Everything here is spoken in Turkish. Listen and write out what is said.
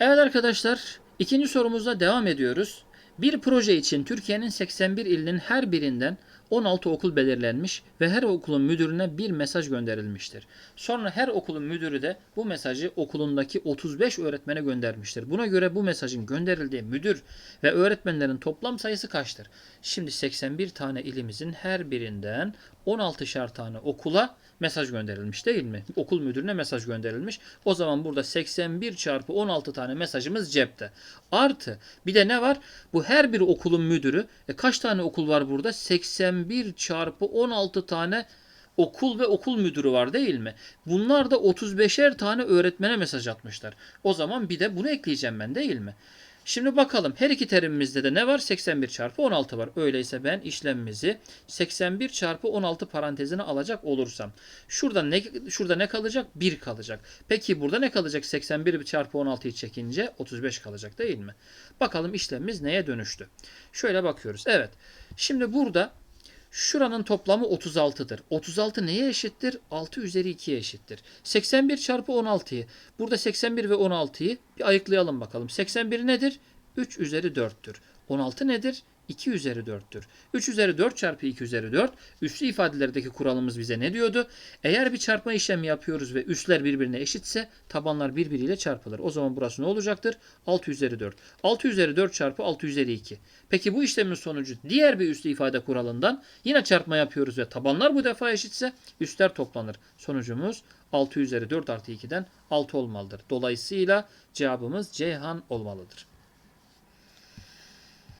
Evet arkadaşlar, ikinci sorumuzda devam ediyoruz. Bir proje için Türkiye'nin 81 ilinin her birinden 16 okul belirlenmiş ve her okulun müdürüne bir mesaj gönderilmiştir. Sonra her okulun müdürü de bu mesajı okulundaki 35 öğretmene göndermiştir. Buna göre bu mesajın gönderildiği müdür ve öğretmenlerin toplam sayısı kaçtır? Şimdi 81 tane ilimizin her birinden 16'şar tane okula mesaj gönderilmiş değil mi? Okul müdürüne mesaj gönderilmiş. O zaman burada 81 çarpı 16 tane mesajımız cepte. Artı bir de ne var? Bu her bir okulun müdürü. E kaç tane okul var burada? 81 çarpı 16 tane okul ve okul müdürü var değil mi? Bunlar da 35'er tane öğretmene mesaj atmışlar. O zaman bir de bunu ekleyeceğim ben değil mi? Şimdi bakalım her iki terimimizde de ne var? 81 çarpı 16 var. Öyleyse ben işlemimizi 81 çarpı 16 parantezine alacak olursam. Şurada ne şurada ne kalacak? 1 kalacak. Peki burada ne kalacak? 81 çarpı 16'yı çekince 35 kalacak değil mi? Bakalım işlemimiz neye dönüştü? Şöyle bakıyoruz. Evet. Şimdi burada Şuranın toplamı 36'dır. 36 neye eşittir? 6 üzeri 2'ye eşittir. 81 çarpı 16'yı. Burada 81 ve 16'yı bir ayıklayalım bakalım. 81 nedir? 3 üzeri 4'tür. 16 nedir? 2 üzeri 4'tür. 3 üzeri 4 çarpı 2 üzeri 4. Üslü ifadelerdeki kuralımız bize ne diyordu? Eğer bir çarpma işlemi yapıyoruz ve üsler birbirine eşitse tabanlar birbiriyle çarpılır. O zaman burası ne olacaktır? 6 üzeri 4. 6 üzeri 4 çarpı 6 üzeri 2. Peki bu işlemin sonucu diğer bir üslü ifade kuralından yine çarpma yapıyoruz ve tabanlar bu defa eşitse üstler toplanır. Sonucumuz 6 üzeri 4 artı 2'den 6 olmalıdır. Dolayısıyla cevabımız Ceyhan olmalıdır.